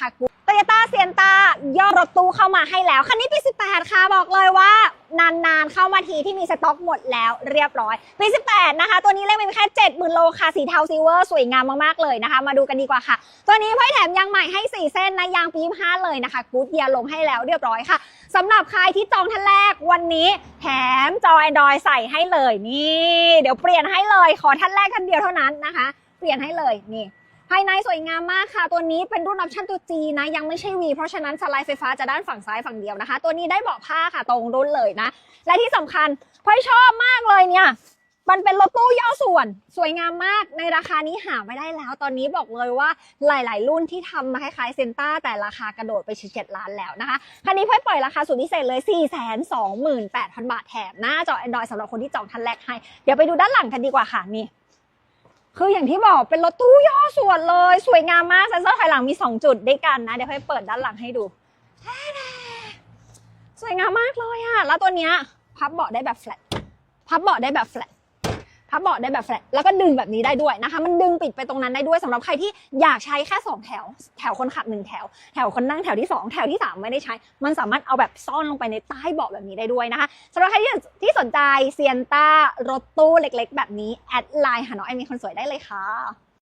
ค่ะกูโตโยต้าเซียนตาย่อรถตู้เข้ามาให้แล้ว คันนี้ปี 18 ค่ะ บอกเลยว่านานๆ เข้ามาทีที่มีสต็อกหมดแล้วเรียบร้อย ปี 18 นะคะ ตัวนี้เลขเป็นแค่ 70,000 โลค่ะ สีเทาซิลเวอร์ สวยงามมาก ๆ เลยนะคะ มาดูกันดีกว่าค่ะ ตัวนี้พ่อแถมยางใหม่ให้ 4 เส้นนะยางปี25เลยนะคะกูดเยียลงให้แล้วเรียบร้อยค่ะสำหรับใครที่จองท่านแรกวันนี้แถมจอ Android ใส่ให้เลยนี่ เดี๋ยวเปลี่ยนให้เลยขอท่านแรกท่านเดียวเท่านั้นนะคะ เปลี่ยนให้เลยนี่ ภายในสวยงามมากค่ะ ตัวนี้เป็นรุ่นออปชั่นตัว G นะ ยังไม่ใช่ V เพราะฉะนั้นสไลด์ไฟฟ้าจะด้านฝั่งซ้ายฝั่งเดียวนะคะ ตัวนี้ได้เบาะผ้าค่ะตรงรุ่นเลยนะ และที่สำคัญพลอยชอบมากเลยเนี่ยมันเป็นรถตู้ย่อส่วนสวยงามมากในราคานี้หาไม่ได้แล้ว ตอนนี้บอกเลยว่าหลาย ๆ รุ่นที่ทำมาคล้ายๆเซนต้าแต่ราคากระโดดไปเจ็ดล้านแล้วนะคะคันนี้พลอยปล่อยราคาสุดพิเศษเลย 4 2 8 0 0 0 บาทแถมหน้าจอ Android สำหรับคนที่จองทันแรกให้ เดี๋ยวไปดูด้านหลังกันดีกว่าค่ะนี่ คืออย่างที่บอกเป็นรถตู้ย่อส่วนเลย สวยงามมากเซ็นเซอร์ถอยหลังมี 2 จุดด้วยกันนะ เดี๋ยวให้เปิดด้านหลังให้ดู สวยงามมากเลยอะแล้วตัวเนี้ยพับเบาะได้แบบแฟลตพับเบาะได้แบบแฟลต พับเบาะได้แบบแฟลตแล้วก็ดึงแบบนี้ได้ด้วยนะคะ มันดึงปิดไปตรงนั้นได้ด้วยสำหรับใครที่อยากใช้แค่ 2 แถว แถวคนขับหนึ่งแถว แถวคนนั่งแถวที่ 2 แถวที่ 3 ไม่ได้ใช้ มันสามารถเอาแบบซ่อนลงไปในใต้เบาะแบบนี้ได้ด้วยนะคะสำหรับใครที่สนใจเซียนต้ารถตู้เล็ก ๆ แบบนี้แอดไลน์หาน้องไอมีคนสวยได้เลยค่ะ